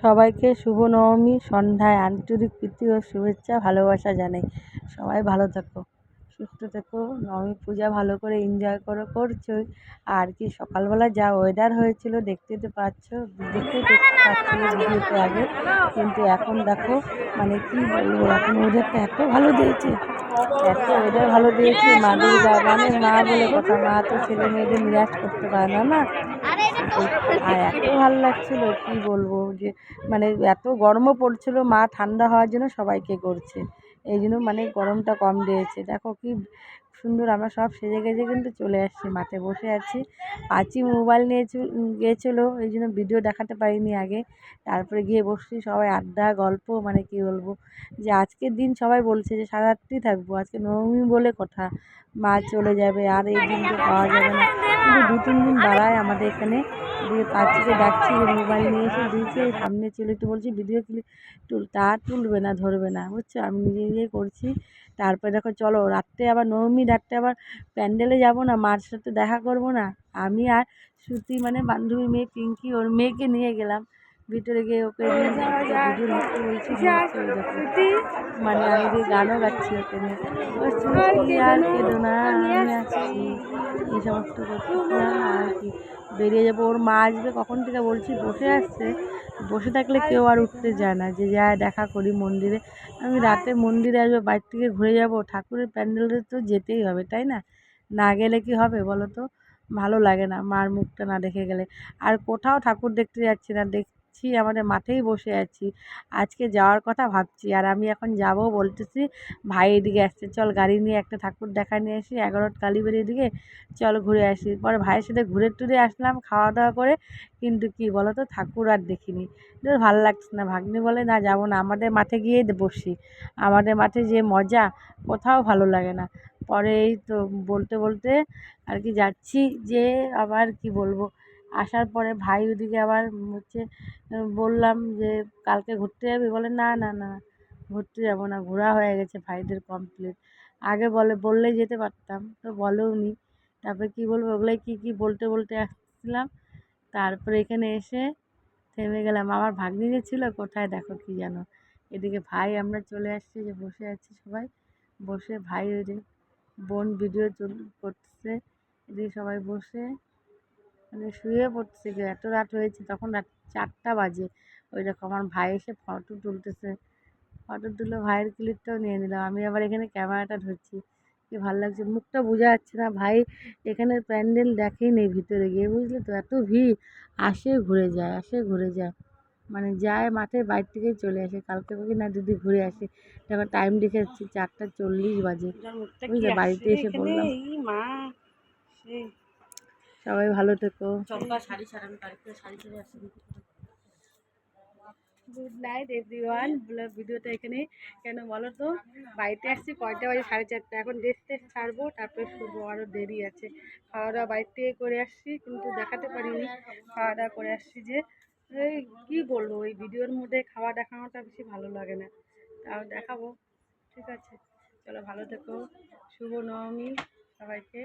সবাইকে শুভ নবমী সন্ধ্যায় আন্তরিক প্রীতি ও শুভেচ্ছা, ভালোবাসা জানাই। সবাই ভালো থাকো, সুস্থ থেকো নবমী পূজা ভালো করে এনজয় করো করছোই আর কি, সকালবেলা যা ওয়েদার হয়েছিল, দেখতে তো পাচ্ছ, দেখতে তো পাচ্ছিলে ভিডিওতে আগে, কিন্তু এখন দেখো মানে কি বলব, এখন ওয়েদারটা এত ভালো দিয়েছে, এত ওয়েদার ভালো দিয়েছে, মা দুর্গা মানে মা বলে কথা, মা তো ছেলে মেয়েদের নিরাশ করতে পারে না না? আর এত ভালো লাগছিল কি বলব? যে মানে এত গরমও পড়ছিল মা ঠান্ডা হওয়ার জন্য সবাইকে করছে। এই জন্য মানে গরমটা কম দিয়েছে। দেখো কি সুন্দর আমরা সব সেজে গেজে কিন্তু চলে আসছি মাঠে বসে আছি। পাঁচি মোবাইল নিয়ে গিয়েছিল এই জন্য ভিডিও দেখাতে পারিনি আগে। তারপরে গিয়ে বসছি সবাই আড্ডা গল্প মানে কি বলব? যে আজকের দিন সবাই বলছে যে সারা রাত্রি থাকব আজকে নবমী বলে কথা। মা চলে যাবে আর এই দিন তো পাওয়া যাবে না। কিন্তু দু তিন দিন বাড়ায় আমাদের এখানে। দিয়ে পাঁচিকে ডাকছি মোবাইল নিয়ে এসে দিয়েছে সামনে চলে একটু বলছি ভিডিও ক্লিপ তুল তা তুলবে না ধরবে না বুঝছ? আমি নিজে নিজেই করছি। তারপরে দেখো চলো রাত্রে আবার নবমী রাত্রে আবার প্যান্ডেলে যাব না মার সাথে দেখা করব না। আমি আর শ্রুতি মানে বান্ধবী মেয়ে পিঙ্কি ওর মেয়েকে নিয়ে গেলাম। ভিতরে গিয়ে ওকে বলছি মানে আমি গানও গাচ্ছি ওকে নিয়ে। আর কেঁদো না। সমস্ত করতেছিলাম আর কি। বেরিয়ে যাব, ওর মা আসবে কখন থেকে বলছি, বসে আসছে। বসে থাকলে কেউ আর উঠতে যায় না, যে যায়, দেখা করি মন্দিরে। আমি রাতে মন্দিরে আসব বাইর থেকে ঘুরে যাব। ঠাকুরের প্যান্ডেলে তো যেতেই হবে, তাই না? না গেলে কি হবে বলো তো? ভালো লাগে না মার মুখটা না দেখে গেলে। আর কোথাও ঠাকুর দেখতে যাচ্ছি না দেখছি আমাদের মাঠেই বসে আছি। আজকে যাওয়ার কথা ভাবছি, আর আমি এখন যাব বলতেছি, ভাই এদিকে আসছে, চল গাড়ি নিয়ে একটা ঠাকুর দেখা নিয়ে আসি এগারোট কালীবাড়ির দিকে চল ঘুরে আসি। পরে ভাইয়ের সাথে ঘুরে টুরে আসলাম খাওয়া দাওয়া করে, কিন্তু কি বলো তো ঠাকুর আর দেখিনি। ভালো লাগছে না, ভাগ্নি বলে, না, যাব না, আমাদের মাঠে গিয়েই বসি। আমাদের মাঠে যে মজা, কোথাও ভালো লাগে না। পরে এই তো বলতে বলতে আর কি যাচ্ছি, যে আবার কি বলব আসার পরে ভাই ওদিকে আবার হচ্ছে বললাম যে কালকে ঘুরতে যাবি? বলে, না না না, ঘুরতে যাব না, ঘোরা হয়ে গেছে ভাইদের কমপ্লিট আগে বলে, বললেই যেতে পারতাম, তো বলেও নি। তারপরে কী বলব, ওগুলোই কী কী বলতে বলতে আসছিলাম। তারপরে এখানে এসে থেমে গেলাম। আমার ভাগ্নি যে ছিল, কোথায় দেখো কী যেন এদিকে ভাই, আমরা চলে আসছি, যে বসে আছি সবাই। বসে ভাই ওই বোন ভিডিও করতেছে। এদিকে সবাই বসে মানে শুয়ে পড়তেছে কেউ এত রাত হয়েছে তখন রাত চারটা বাজে। ওই দেখো আমার ভাই এসে ফটো তুলতেছে। ফটো তুলে ভাইয়ের ক্লিপটাও নিয়ে নিলাম। আমি আবার এখানে ক্যামেরাটা ধরছি। কি ভালো লাগছে মুখটা বোঝা যাচ্ছে না। ভাই এখানের প্যান্ডেল দেখেই নেই ভিতরে গিয়ে বুঝলে তো? এত ভিড়। আসে ঘুরে যায় আসে ঘুরে যায়। মানে যায় মাঠে বাইর থেকেই চলে আসে। কালকে বলি না দিদি ঘুরে আসি। তখন টাইম দেখে যাচ্ছি চারটা চল্লিশ বাজে। বুঝলে? বাড়িতে এসে বললাম। সবাই ভালো থেকো। গুড নাইট এভরিওয়ান বলে ভিডিওটা এখানে কেন বলো তো? বাড়িতে আসছি কয়টা বাজে? সাড়ে চারটা। এখন ড্রেস টেস্ট ছাড়বো তারপরে শুবো আরও দেরি আছে। খাওয়া দাওয়া বাড়ির থেকে করে আসছি কিন্তু দেখাতে পারিনি। খাওয়া দাওয়া করে আসছি যে এই কী বলব ওই ভিডিওর মধ্যে খাওয়া দেখানোটা বেশি ভালো লাগে না। তাও দেখাবো ঠিক আছে। চলো ভালো থেকো। শুভ নবমী সবাইকে।